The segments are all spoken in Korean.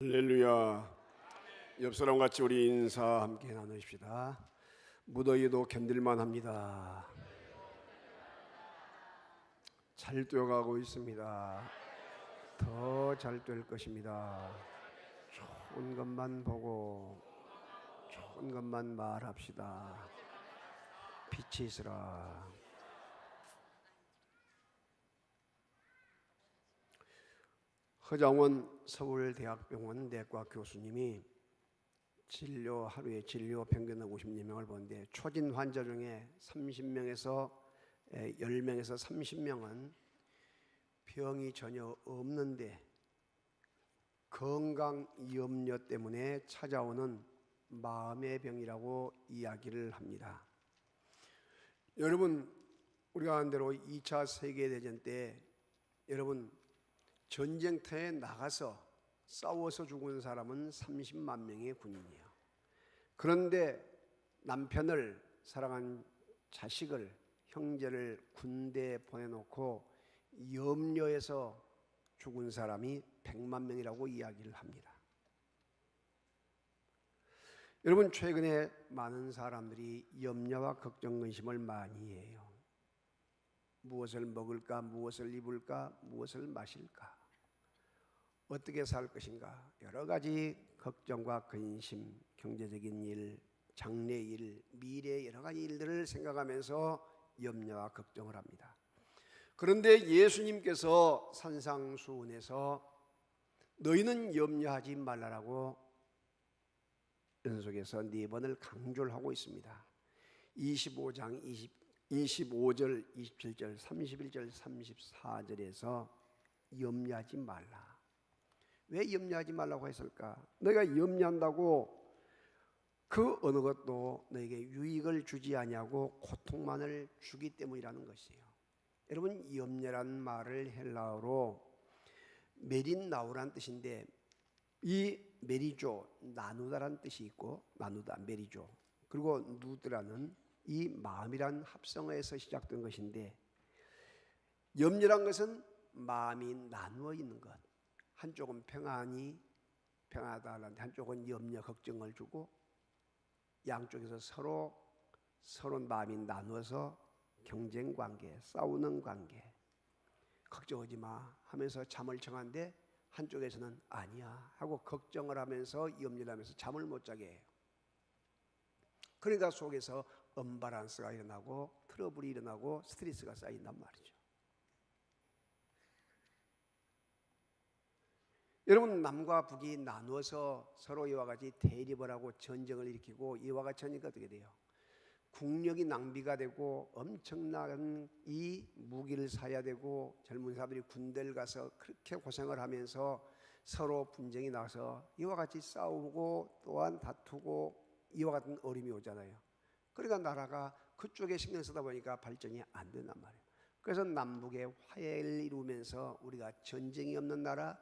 할렐루야. 옆 사람 같이 우리 인사 함께 나누십시다. 무더위도 견딜만 합니다. 잘 뛰어가고 있습니다. 더 잘 될 것입니다. 좋은 것만 보고 좋은 것만 말합시다. 빛이 있으라. 허장원 서울대학병원 내과 교수님이 진료 하루에 진료 평균 50명을 보는데 초진 환자 중에 30명에서 10명에서 30명은 병이 전혀 없는데 건강 염려 때문에 찾아오는 마음의 병이라고 이야기를 합니다. 여러분 우리가 한 대로 2차 세계 대전 때 여러분 전쟁터에 나가서 싸워서 죽은 사람은 30만 명의 군인이에요. 그런데 남편을 사랑한 자식을 형제를 군대에 보내놓고 염려해서 죽은 사람이 100만 명이라고 이야기를 합니다. 여러분 최근에 많은 사람들이 염려와 걱정 근심을 많이 해요. 무엇을 먹을까, 무엇을 입을까, 무엇을 마실까, 어떻게 살 것인가, 여러 가지 걱정과 근심, 경제적인 일, 장래 일, 미래 여러 가지 일들을 생각하면서 염려와 걱정을 합니다. 그런데 예수님께서 산상수훈에서 너희는 염려하지 말라라고 연속해서 네 번을 강조를 하고 있습니다. 25장 20, 25절, 27절, 31절, 34절에서 염려하지 말라. 왜 염려하지 말라고 했을까? 너희가 염려한다고 그 어느 것도 너에게 유익을 주지 아니하고 고통만을 주기 때문이라는 것이에요. 여러분 염려란 말을 헬라어로 메린 나우란 뜻인데 이 메리조 나누다란 뜻이 있고 나누다 메리조 그리고 누드라는 이 마음이란 합성어에서 시작된 것인데 염려란 것은 마음이 나누어 있는 것 한쪽은 평안이 평안하다는데 한쪽은 염려 걱정을 주고 양쪽에서 서로 서로 마음이 나누어서 경쟁 관계 싸우는 관계 걱정하지 마 하면서 잠을 청한데 한쪽에서는 아니야 하고 걱정을 하면서 염려를 하면서 잠을 못 자게 해요. 그러니까 속에서 언바란스가 일어나고 트러블이 일어나고 스트레스가 쌓인단 말이죠. 여러분 남과 북이 나누어서 서로 이와 같이 대립을 하고 전쟁을 일으키고 이와 같이 하니까 어떻게 돼요? 국력이 낭비가 되고 엄청난 이 무기를 사야 되고 젊은 사람들이 군대를 가서 그렇게 고생을 하면서 서로 분쟁이 나서 이와 같이 싸우고 또한 다투고 이와 같은 어려움이 오잖아요. 그러니까 나라가 그쪽에 신경 쓰다 보니까 발전이 안 된단 말이에요. 그래서 남북의 화해를 이루면서 우리가 전쟁이 없는 나라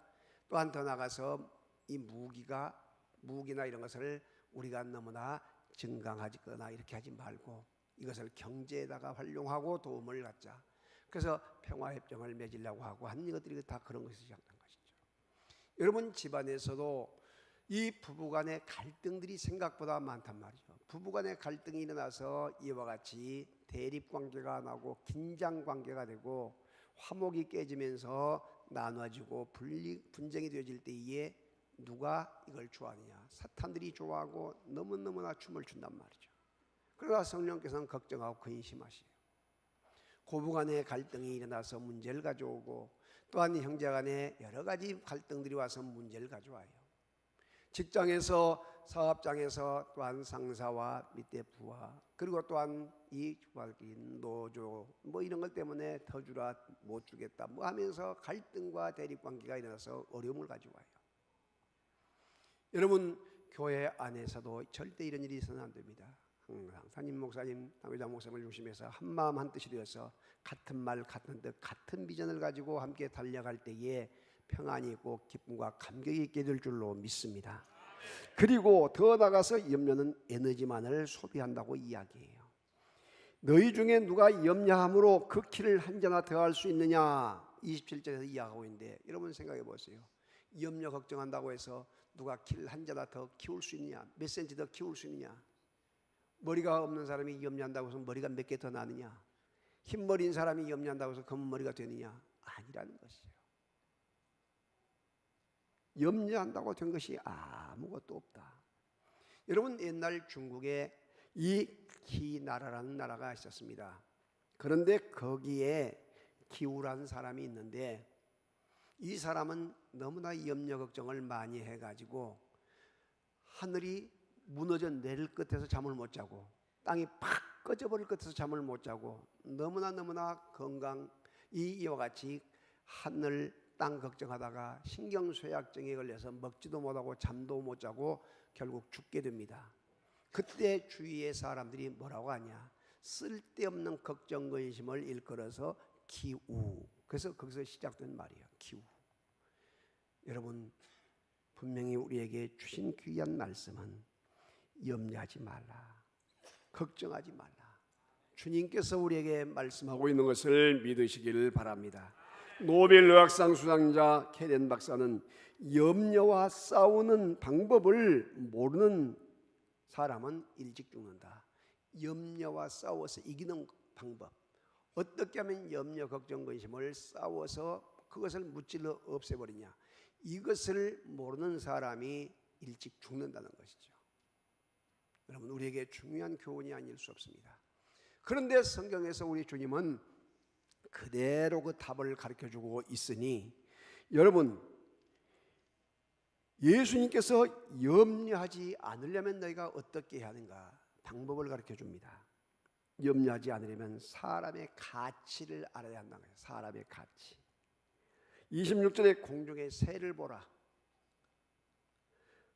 또한 더 나가서 이 무기가 무기나 이런 것을 우리가 너무나 증강하거나 이렇게 하지 말고 이것을 경제에다가 활용하고 도움을 갖자. 그래서 평화협정을 맺으려고 하고 한 것들이 다 그런 것이 시작된 것이죠. 여러분 집안에서도 이 부부간의 갈등들이 생각보다 많단 말이죠. 부부간의 갈등이 일어나서 이와 같이 대립 관계가 나고 긴장 관계가 되고 화목이 깨지면서 나눠지고 분리, 분쟁이 되어질 때에 누가 이걸 좋아하느냐? 사탄들이 좋아하고 너무너무나 춤을 춘단 말이죠. 그러나 성령께서는 걱정하고 근심하시요. 고부간의 갈등이 일어나서 문제를 가져오고 또한 형제간의 여러 가지 갈등들이 와서 문제를 가져와요. 직장에서 사업장에서 또한 상사와 밑에 부하 그리고 또한 이 노조 뭐 이런 것 때문에 더 주라 못 주겠다 뭐 하면서 갈등과 대립 관계가 일어나서 어려움을 가져와요. 여러분 교회 안에서도 절대 이런 일이 있어서는 안 됩니다. 항상 산임 목사님, 당회장 목사님을 중심해서 한 마음 한 뜻이 되어서 같은 말 같은 뜻 같은 비전을 가지고 함께 달려갈 때에 평안이 있고 기쁨과 감격이 있게 될 줄로 믿습니다. 그리고 더 나가서 염려는 에너지만을 소비한다고 이야기해요. 너희 중에 누가 염려함으로 그 키를 한 잔나 더할 수 있느냐? 27절에서 이야기하고 있는데 여러분 생각해 보세요. 염려 걱정한다고 해서 누가 키를 한 자나 더 키울 수 있느냐? 몇 센치 더 키울 수 있느냐? 머리가 없는 사람이 염려한다고 해서 머리가 몇 개 더 나느냐? 흰머리인 사람이 염려한다고 해서 검은 머리가 되느냐? 아니라는 것이죠. 염려한다고 된 것이 아무것도 없다. 여러분 옛날 중국에 이 기 나라라는 나라가 있었습니다. 그런데 거기에 기우라는 사람이 있는데 이 사람은 너무나 염려 걱정을 많이 해가지고 하늘이 무너져 내릴 끝에서 잠을 못 자고 땅이 팍 꺼져버릴 끝에서 잠을 못 자고 너무나 너무나 건강 이 이와 같이 하늘 땅 걱정하다가 신경쇠약증에 걸려서 먹지도 못하고 잠도 못 자고 결국 죽게 됩니다. 그때 주위의 사람들이 뭐라고 하냐? 쓸데없는 걱정 근심을 일컬어서 기우. 그래서 거기서 시작된 말이에요. 기우. 여러분 분명히 우리에게 주신 귀한 말씀은 염려하지 말라. 걱정하지 말라. 주님께서 우리에게 말씀하고 있는 것을 믿으시기를 바랍니다. 노벨 의학상 수상자 케덴 박사는 염려와 싸우는 방법을 모르는 사람은 일찍 죽는다. 염려와 싸워서 이기는 방법. 어떻게 하면 염려, 걱정, 근심을 싸워서 그것을 무찔러 없애버리냐. 이것을 모르는 사람이 일찍 죽는다는 것이죠. 여러분, 우리에게 중요한 교훈이 아닐 수 없습니다. 그런데 성경에서 우리 주님은 그대로 그 답을 가르쳐 주고 있으니 여러분 예수님께서 염려하지 않으려면 너희가 어떻게 해야 하는가 방법을 가르쳐 줍니다. 염려하지 않으려면 사람의 가치를 알아야 한다는 거예요. 사람의 가치. 26절에 공중의 새를 보라.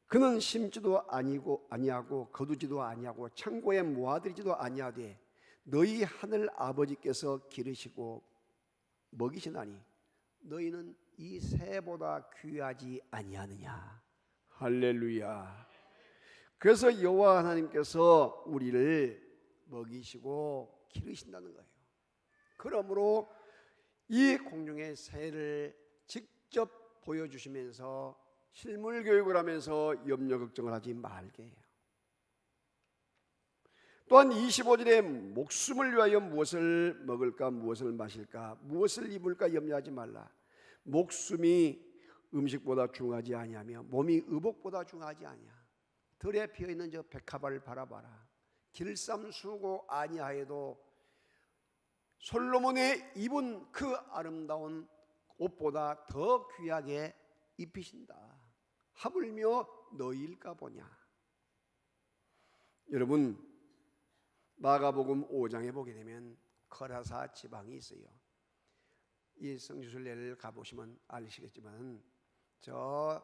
그는 심지도 아니고 아니하고 거두지도 아니하고 창고에 모아들이지도 아니하되 너희 하늘 아버지께서 기르시고 먹이시나니 너희는 이 새보다 귀하지 아니하느냐? 할렐루야. 그래서 여호와 하나님께서 우리를 먹이시고 기르신다는 거예요. 그러므로 이 공중의 새를 직접 보여주시면서 실물 교육을 하면서 염려 걱정을 하지 말게 해요 또한 25절에 목숨을 위하여 무엇을 먹을까 무엇을 마실까 무엇을 입을까 염려하지 말라. 목숨이 음식보다 중하지 아니하며 몸이 의복보다 중하지 아니야. 들에 피어 있는 저 백합을 바라봐라. 길쌈 수고 아니하여도 솔로몬의 입은 그 아름다운 옷보다 더 귀하게 입히신다. 하물며 너일까 보냐. 여러분 마가복음 5장에 보게 되면 거라사 지방이 있어요. 이 성지순례를 가보시면 아시겠지만 저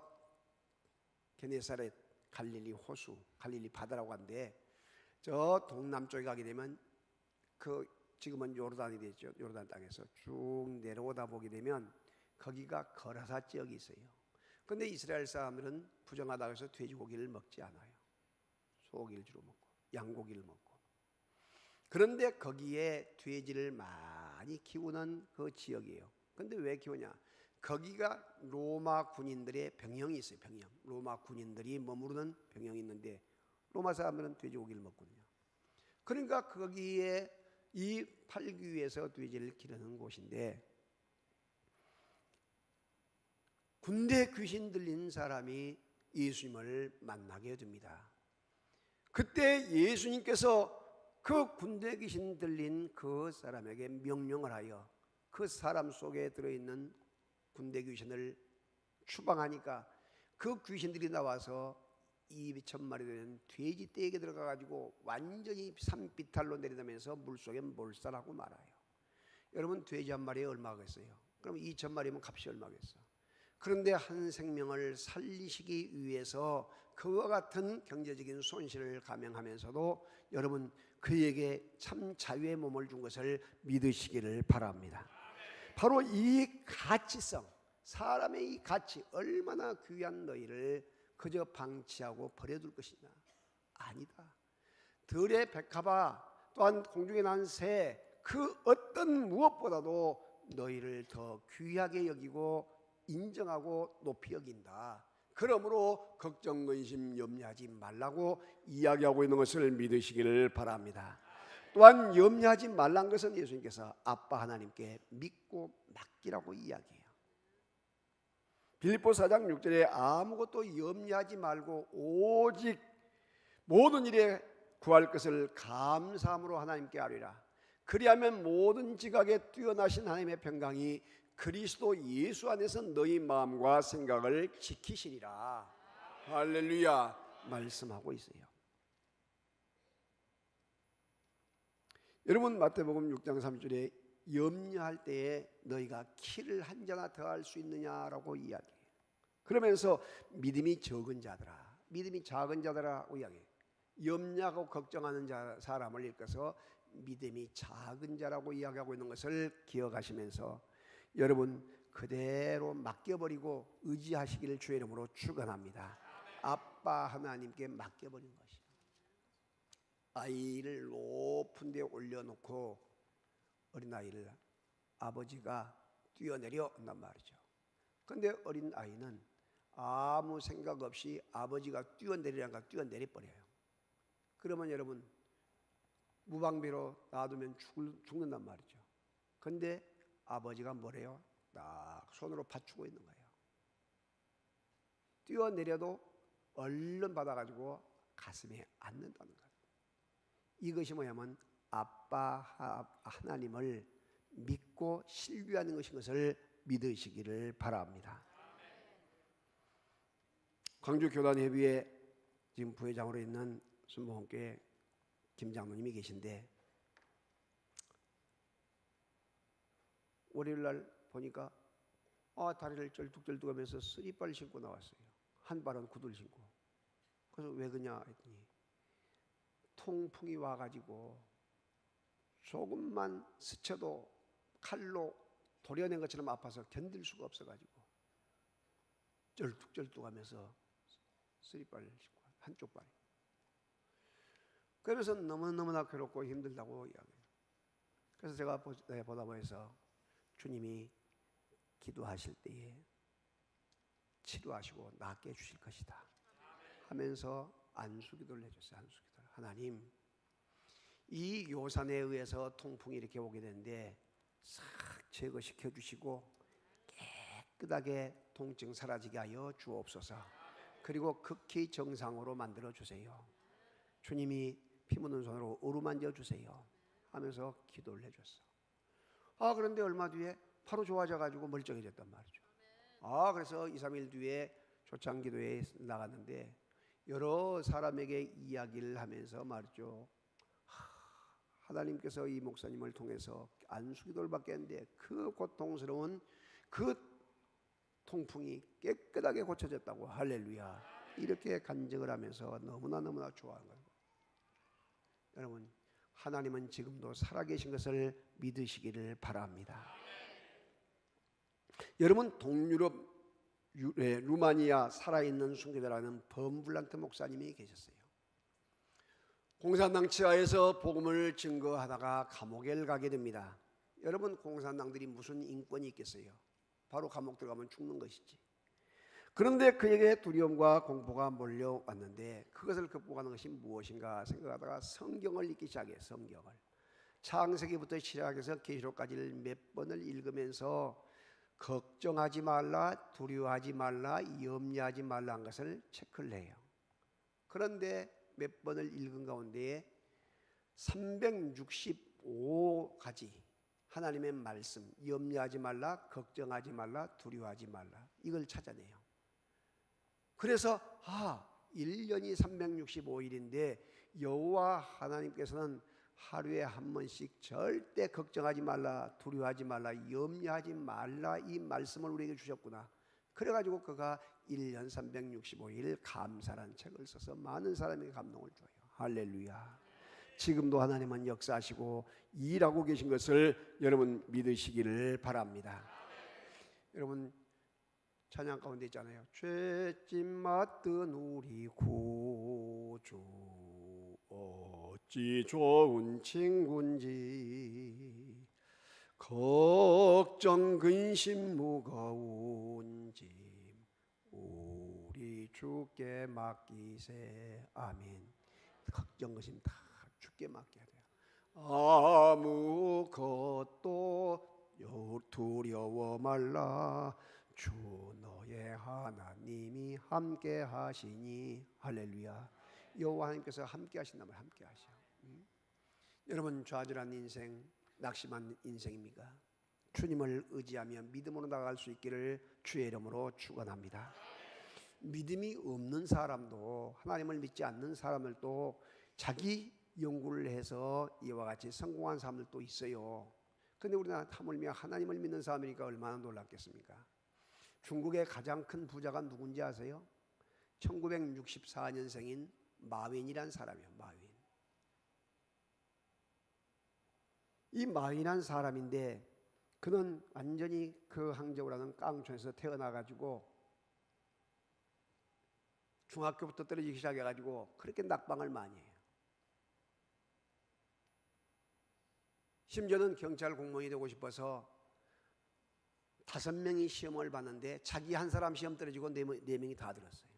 게네사렛 갈릴리 호수, 갈릴리 바다라고 하는데 저 동남쪽에 가게 되면 그 지금은 요르단이 되죠. 요르단 땅에서 쭉 내려오다 보게 되면 거기가 거라사 지역이 있어요. 근데 이스라엘 사람들은 부정하다고 해서 돼지고기를 먹지 않아요. 소고기를 주로 먹고 양고기를 먹고 그런데 거기에 돼지를 많이 키우는 그 지역이에요. 근데 왜 키우냐? 거기가 로마 군인들의 병영이 있어요. 병영. 로마 군인들이 머무르는 병영이 있는데 로마 사람들은 돼지고기를 먹거든요. 그러니까 거기에 이 팔기 위해서 돼지를 기르는 곳인데 군대 귀신 들린 사람이 예수님을 만나게 됩니다. 그때 예수님께서 그 군대 귀신 들린 그 사람에게 명령을 하여 그 사람 속에 들어있는 군대 귀신을 추방하니까 그 귀신들이 나와서 2천 마리 되는 돼지 떼에 들어가 가지고 완전히 산비탈로 내리다면서 물속에 몰살하고 말아요. 여러분 돼지 한 마리에 얼마겠어요? 그럼 2천 마리면 값이 얼마겠어? 그런데 한 생명을 살리시기 위해서 그와 같은 경제적인 손실을 감행하면서도 여러분 그에게 참 자유의 몸을 준 것을 믿으시기를 바랍니다. 바로 이 가치성, 사람의 이 가치 얼마나 귀한 너희를 그저 방치하고 버려둘 것이냐? 아니다. 들의 백합아 또한 공중에 난 새 그 어떤 무엇보다도 너희를 더 귀하게 여기고 인정하고 높이 여긴다. 그러므로 걱정 근심 염려하지 말라고 이야기하고 있는 것을 믿으시기를 바랍니다. 또한 염려하지 말란 것은 예수님께서 아빠 하나님께 믿고 맡기라고 이야기해요. 빌립보 4장 6절에 아무것도 염려하지 말고 오직 모든 일에 구할 것을 감사함으로 하나님께 아뢰라. 그리하면 모든 지각에 뛰어나신 하나님의 평강이 그리스도 예수 안에서 너희 마음과 생각을 지키시리라. 할렐루야 말씀하고 있어요. 여러분 마태복음 6장 3절에 염려할 때에 너희가 키를 한 자나 더 할 수 있느냐라고 이야기해요. 그러면서 믿음이 적은 자들아, 믿음이 작은 자들아라고 이야기해요. 염려하고 걱정하는 자, 사람을 일컬어서 믿음이 작은 자라고 이야기하고 있는 것을 기억하시면서 여러분 그대로 맡겨버리고 의지하시기를 주의 이름으로 축원합니다. 아빠 하나님께 맡겨버린 것이 아이를 높은 데 올려놓고 어린 아이를 아버지가 뛰어내려 온단 말이죠. 근데 어린 아이는 아무 생각 없이 아버지가 뛰어내리라니까 뛰어내려 버려요. 그러면 여러분 무방비로 놔두면 죽, 죽는단 말이죠. 근데 아버지가 뭐래요? 딱 손으로 받치고 있는 거예요. 뛰어내려도 얼른 받아가지고 가슴에 안는다는 거예요. 이것이 뭐냐면 아빠 하나님을 믿고 신뢰하는 것인 것을 믿으시기를 바랍니다. 광주 교단 회비에 지금 부회장으로 있는 순복음교회 김장로님이 계신데 월요일 날 보니까 아 다리를 쩔뚝쩔뚝하면서 쓰리발 신고 나왔어요. 한 발은 구들 신고. 그래서 왜 그냐 했더니 통풍이 와가지고 조금만 스쳐도 칼로 도려낸 것처럼 아파서 견딜 수가 없어가지고 쩔뚝쩔뚝하면서 쓰리발 신고 한쪽 발이. 그래서 너무너무나 괴롭고 힘들다고 이야기해요. 그래서 제가 보다 보면서 주님이 기도하실 때에 치료하시고 낫게 해주실 것이다 하면서 안수기도를 해줬어요. 안수기도 하나님 이 요산에 의해서 통풍이 이렇게 오게 되는데 싹 제거시켜 주시고 깨끗하게 통증 사라지게 하여 주옵소서. 그리고 극히 정상으로 만들어 주세요. 주님이 피 묻는 손으로 어루만져 주세요. 하면서 기도를 해줬어. 아 그런데 얼마 뒤에 바로 좋아져 가지고 멀쩡해졌단 말이죠. 아 그래서 2, 3일 뒤에 초창기도에 나갔는데 여러 사람에게 이야기를 하면서 말이죠. 하나님께서 이 목사님을 통해서 안수기도를 받게 했는데 그 고통스러운 그 통풍이 깨끗하게 고쳐졌다고 할렐루야 이렇게 간증을 하면서 너무나 너무나 좋아하는 거예요. 여러분 하나님은 지금도 살아계신 것을 믿으시기를 바랍니다. 여러분 동유럽 루마니아 살아있는 순교자라는 범블란트 목사님이 계셨어요. 공산당 치하에서 복음을 증거하다가 감옥에 가게 됩니다. 여러분 공산당들이 무슨 인권이 있겠어요? 바로 감옥 들어가면 죽는 것이지. 그런데 그에게 두려움과 공포가 몰려왔는데 그것을 극복하는 것이 무엇인가 생각하다가 성경을 읽기 시작해 성경을 창세기부터 시작해서 계시록까지를 몇 번을 읽으면서 걱정하지 말라 두려워하지 말라 염려하지 말라는 것을 체크를 해요. 그런데 몇 번을 읽은 가운데 365가지 하나님의 말씀 염려하지 말라 걱정하지 말라 두려워하지 말라 이걸 찾아내요. 그래서 아 1년이 365일인데 여호와 하나님께서는 하루에 한 번씩 절대 걱정하지 말라 두려워하지 말라 염려하지 말라 이 말씀을 우리에게 주셨구나. 그래가지고 그가 1년 365일 감사란 책을 써서 많은 사람에게 감동을 줘요. 할렐루야. 지금도 하나님은 역사하시고 일하고 계신 것을 여러분 믿으시기를 바랍니다. 여러분 찬양 가운데 있잖아요. 죄짐 맡은 우리 구주 어찌 좋은 친구인지. 걱정 근심 무거운 짐 우리 주께 맡기세. 아멘. 걱정 것임 다 주께 맡겨야 돼요. 아무것도 두려워 말라 주 너의 하나님이 함께 하시니 할렐루야 여호와 하나님께서 함께 하신다면 함께 하셔 음? 여러분 좌절한 인생 낙심한 인생입니까? 주님을 의지하며 믿음으로 나갈 수 있기를 주의 이름으로 축원합니다. 믿음이 없는 사람도 하나님을 믿지 않는 사람들도 자기 연구를 해서 이와 같이 성공한 사람들도 있어요. 그런데 우리나라 하물며 하나님을 믿는 사람이니까 얼마나 놀랍겠습니까? 중국의 가장 큰 부자가 누군지 아세요? 1964년생인 마윈이란 사람이에요. 마윈. 이 마윈한 사람인데 그는 완전히 그 항저우라는 깡촌에서 태어나 가지고 중학교부터 떨어지기 시작해 가지고 그렇게 낙방을 많이 해요. 심지어는 경찰 공무원이 되고 싶어서 다섯 명이 시험을 봤는데 자기 한 사람 시험 떨어지고 네, 명- 네 명이 다 들었어요.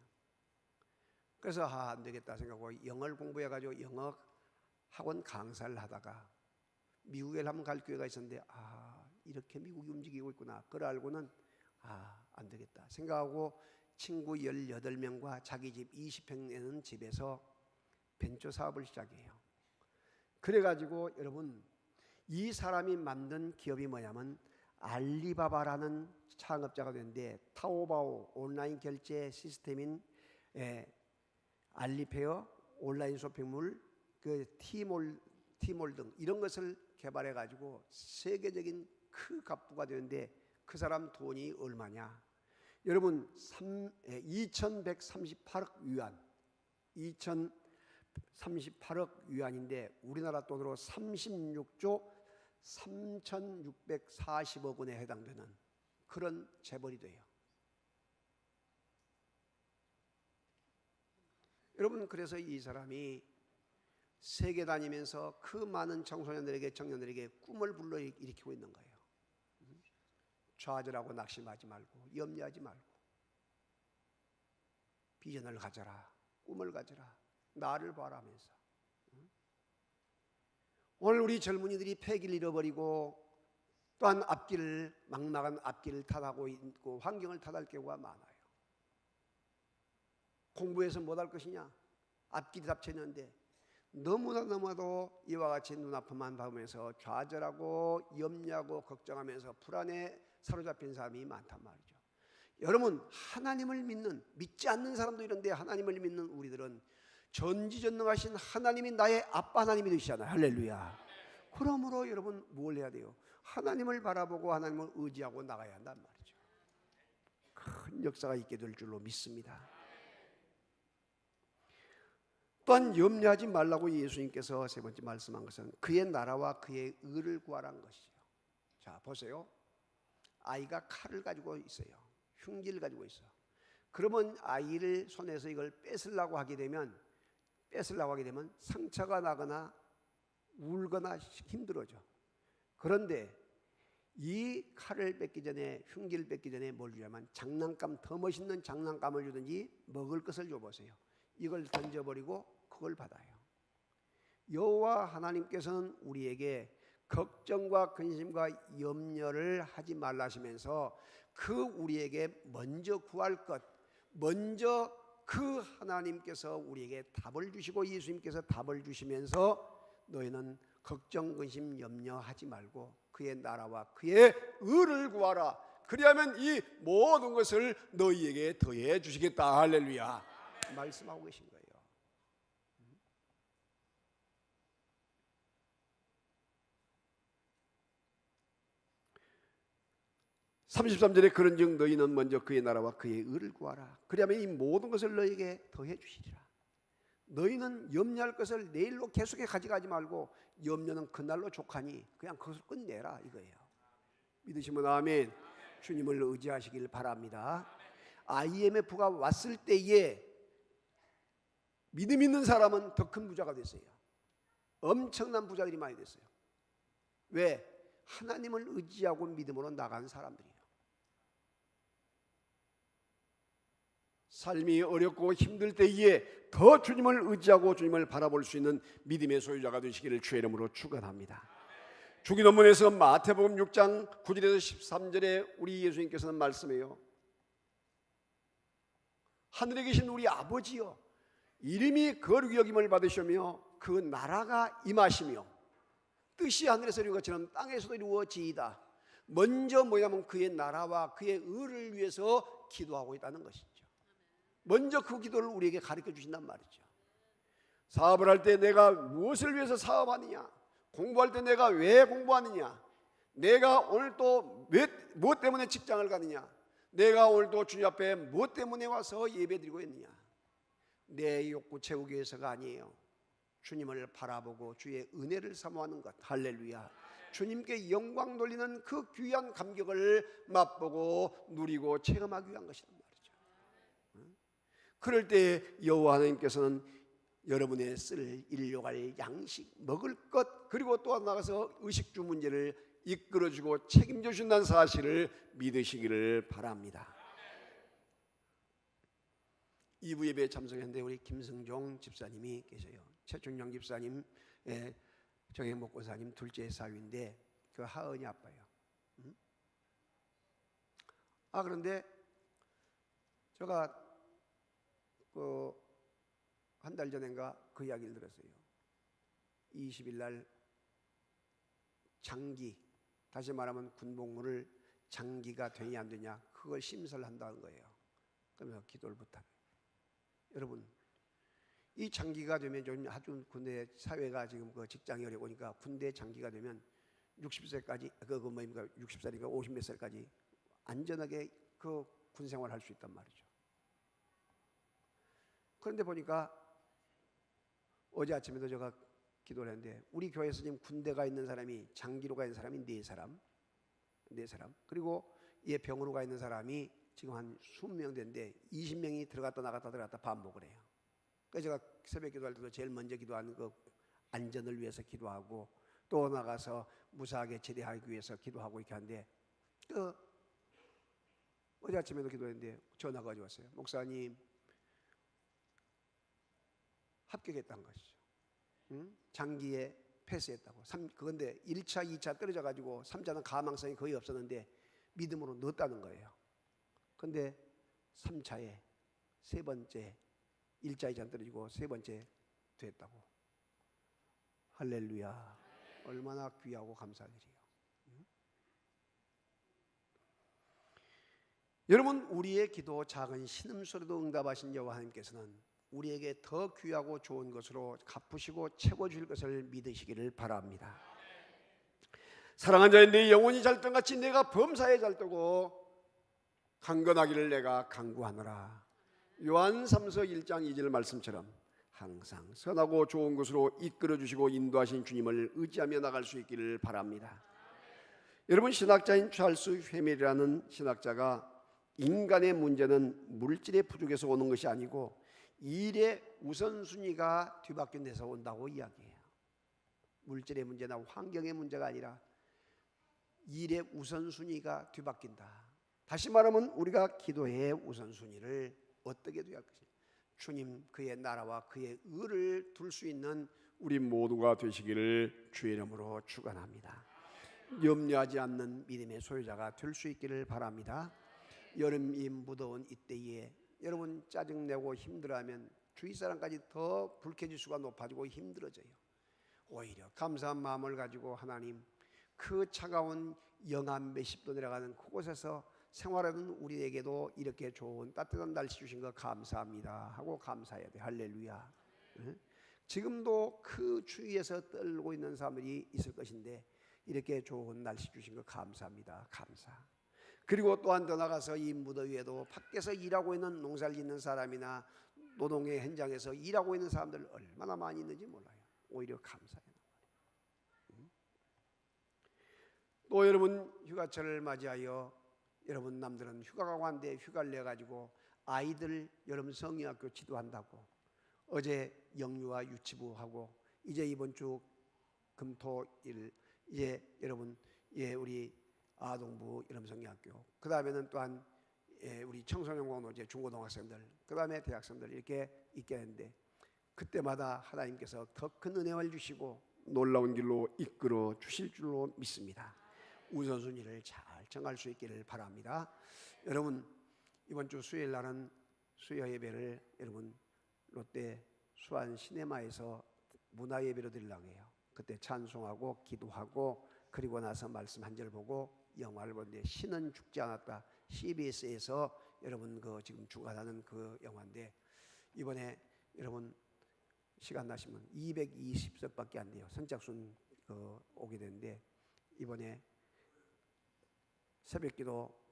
그래서 아, 안 되겠다 생각하고 영어를 공부해 가지고 영어 학원 강사를 하다가 미국에 한번 갈 기회가 있었는데 아 이렇게 미국이 움직이고 있구나 그걸 알고는 아 안 되겠다 생각하고 친구 18명과 자기 집 20평 되는 집에서 벤처 사업을 시작해요 그래가지고 여러분 이 사람이 만든 기업이 뭐냐면 알리바바라는 창업자가 됐는데 타오바오 온라인 결제 시스템인 에, 알리페어 온라인 쇼핑몰 그 티몰 티몰 등 이런 것을 개발해 가지고 세계적인 크 갑부가 되는데 그 사람 돈이 얼마냐? 여러분 3, 2138억 위안 2038억 위안인데 우리나라 돈으로 36조 3,640억 원에 해당되는 그런 재벌이 돼요. 여러분 그래서 이 사람이 세계 다니면서 그 많은 청소년들에게 청년들에게 꿈을 불러 일으키고 있는 거예요. 좌절하고 낙심하지 말고 염려하지 말고 비전을 가져라 꿈을 가져라 나를 바라면서 오늘 우리 젊은이들이 패기를 잃어버리고 또한 앞길을 막막한 앞길을 탓하고 있고 환경을 탓할 경우가 많아요. 공부해서 못 할 것이냐? 앞길이 닥쳐있는데 너무나 너무도 이와 같이 눈아픔만 받으면서 좌절하고 염려하고 걱정하면서 불안에 사로잡힌 사람이 많단 말이죠. 여러분 하나님을 믿는 믿지 않는 사람도 이런데 하나님을 믿는 우리들은 전지전능하신 하나님이 나의 아빠 하나님이 되시잖아요. 할렐루야. 그러므로 여러분 뭘 해야 돼요? 하나님을 바라보고 하나님을 의지하고 나가야 한단 말이죠. 큰 역사가 있게 될 줄로 믿습니다. 또한 염려하지 말라고 예수님께서 세 번째 말씀한 것은 그의 나라와 그의 의를 구하라는 것이죠. 자, 보세요. 아이가 칼을 가지고 있어요. 흉기를 가지고 있어. 그러면 아이를 손에서 이걸 뺏으려고 하게 되면 뺏으려고 하게 되면 상처가 나거나 울거나 힘들어져. 그런데 이 칼을 뺏기 전에 흉기를 뺏기 전에 뭘 주냐면 장난감 더 멋있는 장난감을 주든지 먹을 것을 줘 보세요. 이걸 던져버리고 그걸 받아요. 여호와 하나님께서는 우리에게 걱정과 근심과 염려를 하지 말라시면서 그 우리에게 먼저 구할 것, 먼저 그 하나님께서 우리에게 답을 주시고 예수님께서 답을 주시면서 너희는 걱정, 근심, 염려하지 말고 그의 나라와 그의 의를 구하라. 그리하면 이 모든 것을 너희에게 더해 주시겠다. 할렐루야. 말씀하고 계신 거예요. 33절에 그런즉 너희는 먼저 그의 나라와 그의 의를 구하라. 그리하면 이 모든 것을 너희에게 더해 주시리라. 너희는 염려할 것을 내일로 계속해 가져가지 말고 염려는 그날로 족하니 그냥 그것을 끝내라 이거예요. 믿으시면 아멘. 주님을 의지하시길 바랍니다. IMF가 왔을 때에 믿음 있는 사람은 더 큰 부자가 됐어요. 엄청난 부자들이 많이 됐어요. 왜? 하나님을 의지하고 믿음으로 나간 사람들이에요. 삶이 어렵고 힘들 때에 더 주님을 의지하고 주님을 바라볼 수 있는 믿음의 소유자가 되시기를 주의 이름으로 축원합니다. 주기 논문에서 마태복음 6장 9절에서 13절에 우리 예수님께서는 말씀해요. 하늘에 계신 우리 아버지여 이름이 거룩히 여김을 받으시며 그 나라가 임하시며 뜻이 하늘에서 이룬 것처럼 땅에서도 이루어지이다. 먼저 뭐냐면 그의 나라와 그의 의를 위해서 기도하고 있다는 것이죠. 먼저 그 기도를 우리에게 가르쳐 주신단 말이죠. 사업을 할 때 내가 무엇을 위해서 사업하느냐? 공부할 때 내가 왜 공부하느냐? 내가 오늘 또 무엇 때문에 직장을 가느냐? 내가 오늘 또 주님 앞에 무엇 때문에 와서 예배드리고 있느냐? 내 욕구 채우기 위해서가 아니에요. 주님을 바라보고 주의 은혜를 사모하는 것. 할렐루야. 주님께 영광 돌리는 그 귀한 감격을 맛보고 누리고 체험하기 위한. 응? 그럴 때 여호와 하나님께서는 여러분의 쓸 일용할 양식, 먹을 것 그리고 또 나가서 의식주 문제를 이끌어주고 책임져 준다는 사실을 믿으시기를 바랍니다. 2부 예배에 참석했는데 우리 김승종 집사님이 계셔요. 최춘영 집사님, 예, 정혜목 권사님 둘째 사위인데 그 하은이 아빠예요. 음? 아 그런데 제가 그 한 달 전인가 그 이야기를 들었어요. 20일 날 장기 다시 말하면 군복무를 장기가 되냐 안 되냐 그걸 심사를 한다는 거예요. 그러면서 기도를 부탁해요. 여러분 이 장기가 되면 요즘 아주 군대 사회가 지금 그 직장이 어려우니까 군대 장기가 되면 60세까지 그그 뭐입니까 60살인가 50몇 살까지 안전하게 그 군 생활 할 수 있단 말이죠. 그런데 보니까 어제 아침에도 제가 기도를 했는데 우리 교회에서 지금 군대가 있는 사람이 장기로 가 있는 사람이 네 사람, 네 사람 그리고 얘 병으로 가 있는 사람이 지금 한 20명 된데 20명이 들어갔다 나갔다 들어갔다 반복을 해요. 그래서 제가 새벽 기도할 때도 제일 먼저 기도하는 그 안전을 위해서 기도하고 또 나가서 무사하게 제대하기 위해서 기도하고 이렇게 하는데 그 어제 아침에도 기도했는데 전화가 왔어요. 목사님 합격했다는 것이죠. 응? 장기에 패스했다고. 3, 그건데 1차, 2차 떨어져 가지고 3차는 가망성이 거의 없었는데 믿음으로 넣었다는 거예요. 근데 3차에 세 번째 1차, 2차 떨어지고 세 번째 됐다고. 할렐루야. 얼마나 귀하고 감사한 일이에요. 응? 여러분 우리의 기도 작은 신음소리도 응답하신 여호와 하나님께서는 우리에게 더 귀하고 좋은 것으로 갚으시고 채워 주실 것을 믿으시기를 바랍니다. 사랑한 자인 내 영혼이 잘떡같이 내가 범사에 잘떠고 강건하기를 내가 강구하노라. 요한 3서 1장 2절 말씀처럼 항상 선하고 좋은 것으로 이끌어 주시고 인도하신 주님을 의지하며 나갈 수 있기를 바랍니다. 여러분 신학자인 찰스 회밀이라는 신학자가 인간의 문제는 물질의 부족에서 오는 것이 아니고 일의 우선순위가 뒤바뀐 데서 온다고 이야기해요. 물질의 문제나 환경의 문제가 아니라 일의 우선순위가 뒤바뀐다. 다시 말하면 우리가 기도의 우선순위를 어떻게 두야 할 것이냐. 주님 그의 나라와 그의 의를 둘 수 있는 우리 모두가 되시기를 주의 이름으로 축원합니다. 염려하지 않는 믿음의 소유자가 될 수 있기를 바랍니다. 여름이 무더운 이때에 여러분 짜증내고 힘들어하면 주위 사람까지 더 불쾌지수가 높아지고 힘들어져요. 오히려 감사한 마음을 가지고 하나님 그 차가운 영하 몇십 도 내려가는 그곳에서 생활하는 우리에게도 이렇게 좋은 따뜻한 날씨 주신 거 감사합니다 하고 감사해야 돼 할렐루야. 응? 지금도 그 주위에서 떨고 있는 사람들이 있을 것인데 이렇게 좋은 날씨 주신 거 감사합니다 감사. 그리고 또한 더 나가서 이 무더위에도 밖에서 일하고 있는 농사를 짓는 사람이나 노동의 현장에서 일하고 있는 사람들 얼마나 많이 있는지 몰라요. 오히려 감사해요. 또 여러분 휴가철을 맞이하여 여러분 남들은 휴가가 왔는데 휴가를 내 가지고 아이들 여러분 성의학교 지도한다고 어제 영유아 유치부 하고 이제 이번 주 금토일 이제 여러분 예 우리 아동부 성의학교 그 다음에는 또한 예, 우리 청소년 공동체 중고등학생들, 그 다음에 대학생들 이렇게 있게 되는데 그때마다 하나님께서 더 큰 은혜를 주시고 놀라운 길로 이끌어 주실 줄로 믿습니다. 우선순위를 잘 정할 수 있기를 바랍니다. 여러분 이번 주 수요일 날은 수요 예배를 여러분 롯데 수안 시네마에서 문화 예배로 드리려고 해요. 그때 찬송하고 기도하고 그리고 나서 말씀 한 절 보고 영화를 보는데 신은 죽지 않았다. CBS에서 여러분 그 지금 주관하는 그 영화인데 이번에 여러분 시간 나시면 220석밖에 안 돼요. 선착순 그 오게 되는데 이번에 새벽기도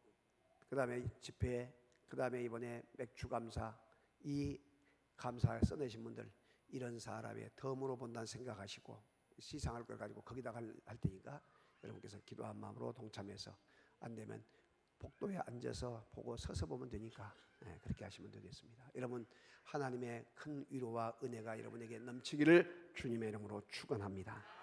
그다음에 집회 그다음에 이번에 맥주 감사 이 감사 써내신 분들 이런 사람의 덤으로 본다는 생각하시고 시상할 걸 가지고 거기다가 할, 할 테니까 여러분께서 기도한 마음으로 동참해서 안 되면 복도에 앉아서 보고 서서 보면 되니까 예, 그렇게 하시면 되겠습니다. 여러분 하나님의 큰 위로와 은혜가 여러분에게 넘치기를 주님의 이름으로 축원합니다.